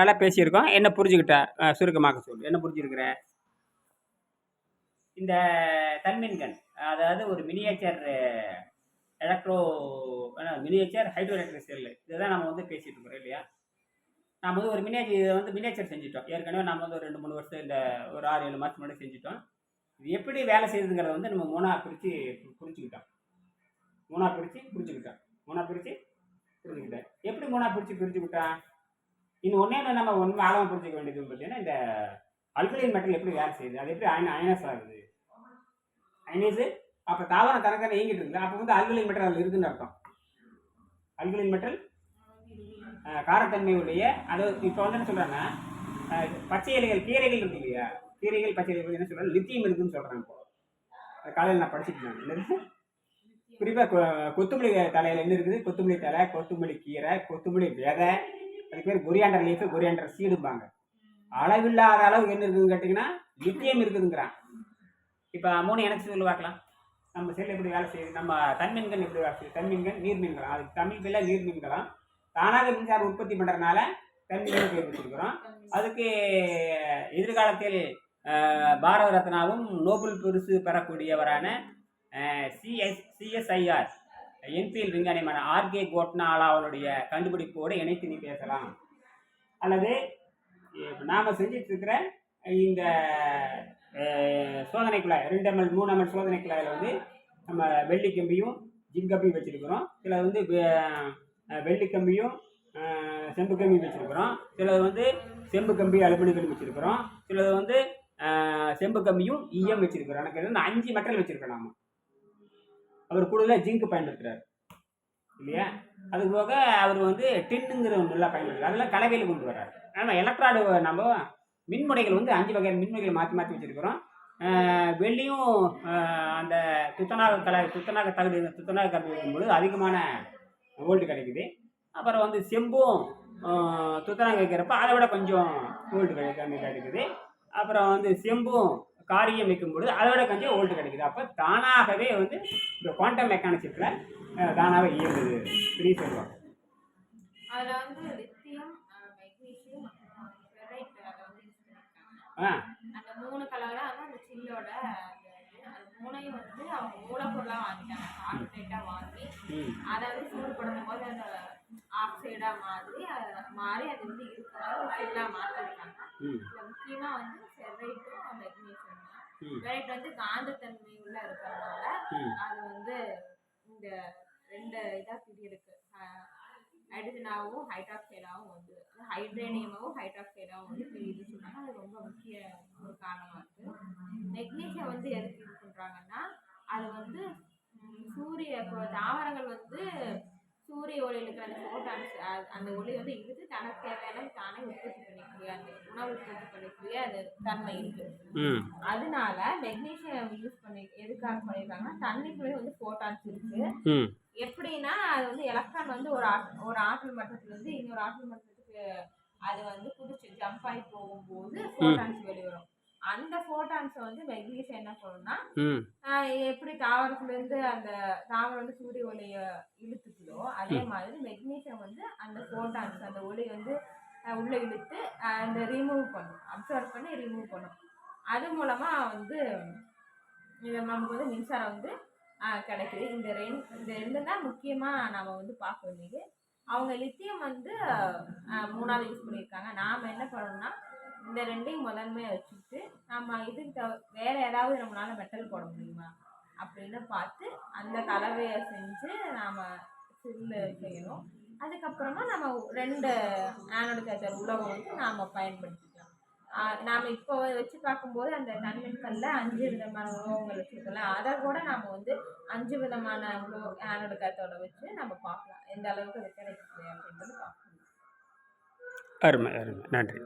நல்லா பேசியிருக்கோம். என்ன புரிஞ்சுக்கிட்ட? சுருக்கமாக சொல்லு. என்ன புரிஞ்சிருக்கிற இந்த தன்மின்கன் அதாவது ஒரு miniature electro miniature hydro electric cell இதுதான் நம்ம வந்து பேசிகிட்டு இருக்கிறோம் இல்லையா? நம்ம வந்து ஒரு மினியேச்சர் இதை வந்து மினியேச்சர் செஞ்சுட்டோம். ஏற்கனவே நம்ம வந்து ஒரு ரெண்டு மூணு வருஷம் இந்த ஒரு ஆறு ஏழு மாதம் முன்னாடி செஞ்சுட்டோம். இது எப்படி வேலை செய்யுதுங்கிறத வந்து நம்ம மூணாக பிரித்து புரிஞ்சுக்கிட்டோம். மூணாக பிரித்து புரிஞ்சுக்கிட்டோம். மூணாக பிரித்து புரிஞ்சுக்கிட்டேன் எப்படி மூணாக பிரித்து புரிஞ்சுக்கிட்டான் இன்னும் ஒன்றே நம்ம ஒன்று ஆழமாக புரிஞ்சிக்க வேண்டியது பார்த்தீங்கன்னா இந்த அல்கலைன் மெட்டல் எப்படி வேலை செய்யுது? அது எப்படி அயன் அயனஸ் ஆகுது? அயனேஸு அப்போ தாவரம் தனக்கான இயங்கிட்டு இருந்தது அப்போ வந்து அல்கலைன் மெட்டல் அதில் இருக்குன்னு அர்த்தம். அல்கலின் மெட்டல் காரத்தன்மை உடைய அதாவது இப்போ வந்து என்ன சொல்கிறாங்க பச்சை இலைகள் கீரைகள் இருக்கு இல்லையா? கீரைகள் பச்சை இலைகள் என்ன சொல்கிறாங்க லித்தியம் இருக்குன்னு சொல்கிறாங்க இப்போ. காலையில் நான் படிச்சுட்டு இருந்தேன். என்னது? குறிப்பாக கொத்தமல்லி தலையில் என்ன இருக்குது? கொத்தமல்லி தலை கொத்தமல்லி கீரை கொத்தமல்லி விதை அதுக்கு பேர் கொரியாண்டர் லீஃபு கொரியாண்டர் சீடும்பாங்க அளவில்லாத அளவு என்ன இருக்குதுன்னு கேட்டிங்கன்னா லித்தியம் இருக்குதுங்கிறான். இப்போ மூணு எனக்கு சொல்லி பார்க்கலாம். நம்ம செல் எப்படி வேலை செய்யுது? நம்ம தன்மீன்கள் எப்படி வேலை செய்யுது? தன்மீன்கள் நீர்மீன்களாம் அதுக்கு தமிழ் பிள்ளை நீர்மீன்களாம் தானாக மின்சாரம் உற்பத்தி பண்ணுறதுனால தன்மீன்கள் பேர் அதுக்கு எதிர்காலத்தில் பாரத ரத்னாவும் நோபல் பரிசு பெறக்கூடியவரான சிஎஸ் சிஎஸ்ஐஆர் என்பிஎல் விஞ்ஞானியமான ஆர்கே கோட்னாலா அவருடைய கண்டுபிடிப்போடு இணைத்து நீ பேசலாம். அல்லது நாம் செஞ்சிட்ருக்கிற இந்த அஹ், சோதனை குழாய் ரெண்டு எம்எல் மூணு எம்எல் சோதனை குழாயில் வந்து நம்ம வெள்ளி கம்பியும் ஜிங்க் கம்பியும் வச்சிருக்கிறோம். சில வந்து வெள்ளி கம்பியும் செம்பு கம்பியும் வச்சிருக்கிறோம். சிலது வந்து செம்பு கம்பி அலுமினியம் கம்பி வச்சுருக்கிறோம். சிலது வந்து செம்பு கம்பியும் ஈயம் வச்சுருக்கிறோம். எனக்கு வந்து அஞ்சு மெட்டல் வச்சுருக்கோம் நாம அவர் கூடுதலாக ஜிங்க் பயன்படுத்துறாரு. இல்லையா? அது போக அவர் வந்து டின்னுங்கிற ஒன்று எல்லாம் பயன்படுத்துறாரு. அதெல்லாம் கலவையில் கொண்டு வர்றாரு. ஆனால் எலக்ட்ராடு நம்ம மின்முனைகள் வந்து அஞ்சு வகையான மின்முனைகள் மாற்றி மாற்றி வச்சிருக்கிறோம். வெள்ளியும் அந்த துத்தநாக கலை துத்தநாக தகுதி துத்தநாக கம்பி வைக்கும்பொழுது அதிகமான வோல்ட் கிடைக்குது. அப்புறம் வந்து செம்பும் துத்தநாக வைக்கிறப்ப அதை விட கொஞ்சம் ஓல்டு கிடை கம்மி கிடைக்குது. அப்புறம் வந்து செம்பும் காரியம் வைக்கும்பொழுது அதை விட கொஞ்சம் வோல்ட் கிடைக்குது. அப்போ தானாகவே வந்து இந்த குவாண்டம் மெக்கானிக்ஸில் தானாகவே இயங்குது. ஃப்ரீ சொல்லுவாங்க. அதுல வந்து லித்தியம் மெக்னீசியம் ஆ. அந்த மூணு கலரா வந்து அந்த சில்லோட மூணையும் வந்து அவங்க மூலப்பொருளா வாங்கிட்டாங்க. கார்பரேட்டா வாங்கி அதை வந்து சூடுபடுத்தும் போது அந்த ஆக்சைடா மாதிரி மாறி அது வந்து இருக்கிற ஒரு சில்லா மாற்றிருக்காங்க ம். இதுல முக்கியமா வந்து ஃபெரைட்டும் ஃபெரைட் வந்து காந்தத்தன்மை உள்ள இருக்கிறதுனால அது வந்து இந்த ரெண்டு இதாக பிரியிருக்கு ஹைட்ரஜனாகவும் ஹைட்ராக்சைடாகவும் வந்து ஹைட்ரேனியமாகவும் ஹைட்ராக்சைடாகவும் வந்து பிரியுது சொன்னாங்க அது ரொம்ப முக்கிய ஒரு காரணமாக இருக்குது மெக்னீசியம் வந்து எதுக்கு யூஸ் பண்ணுறாங்கன்னா அது வந்து சூரிய இப்போ தாவரங்கள் வந்து சூரிய ஒளியில் இருக்கிற அந்த ஃபோட்டான்ஸ் அந்த ஒளி வந்து இழுத்து தனக்கு தேவையான தானே பண்ணிக்கூடிய அந்த உணவு உற்பத்தி பண்ணிக்கூடிய அது தன்மை இருக்குது ம். அதனால மெக்னீசியம் யூஸ் பண்ணி எதுக்காக பண்ணியிருக்காங்கன்னா தண்ணிக்குள்ளேயே வந்து ஃபோட்டான்ஸ் இருக்கு. எப்படின்னா அது வந்து எலக்ட்ரான் வந்து ஒரு ஒரு ஆற்றல் மட்டத்திலிருந்து இன்னொரு ஆற்றல் மட்டத்துக்கு அது வந்து குதிச்சு ஜம்ப் ஆகி போகும்போது ஃபோட்டான்ஸ் வெளிவரும். அந்த ஃபோட்டான்ஸை வந்து மெக்னீசியம் என்ன பண்ணும்னா எப்படி தாவரத்துலேருந்து அந்த தாவரம் வந்து சூரிய ஒளியை இழுத்துக்குதோ அதே மாதிரி மெக்னீசியம் வந்து அந்த ஃபோட்டான்ஸ் அந்த ஒளி வந்து உள்ளே இழுத்து அந்த ரிமூவ் பண்ணும் அப்சர்வ் பண்ணி ரிமூவ் பண்ணும் அது மூலமாக வந்து இது நமக்கு வந்து மின்சாரம் வந்து கிடைக்குது. இந்த ரெண்டு இந்த ரெண்டு தான் முக்கியமாக நாம் வந்து பார்க்க வேண்டியது. அவங்க லித்தியம் வந்து மூணாவது யூஸ் பண்ணியிருக்காங்க. நாம் என்ன பண்ணணும்னா இந்த ரெண்டையும் முதன்மையாக வச்சுக்கிட்டு நம்ம இதுக்கு தவ வேறு ஏதாவது நம்மளால் மெட்டல் போட முடியுமா அப்படின்னு பார்த்து அந்த கலவையை செஞ்சு நாம் சில்லு செய்யணும். அதுக்கப்புறமா நம்ம ரெண்டு ஆனோடு கேச்சர் உலகம் வந்து நாம் பயன்படுத்திக்கலாம். நாம் இப்போ வச்சு பார்க்கும்போது அந்த தன்மின்கல்ல அஞ்சு விதமான உலகங்கள் வச்சுருக்கலாம் அதை கூட நாம் வந்து அஞ்சு விதமான உலோ ஆனோடு கேத்தோட வச்சு நம்ம பார்க்கலாம். எந்த அளவுக்கு அது அப்படின்றது பார்க்கலாம். அருமை அருமை. நன்றி.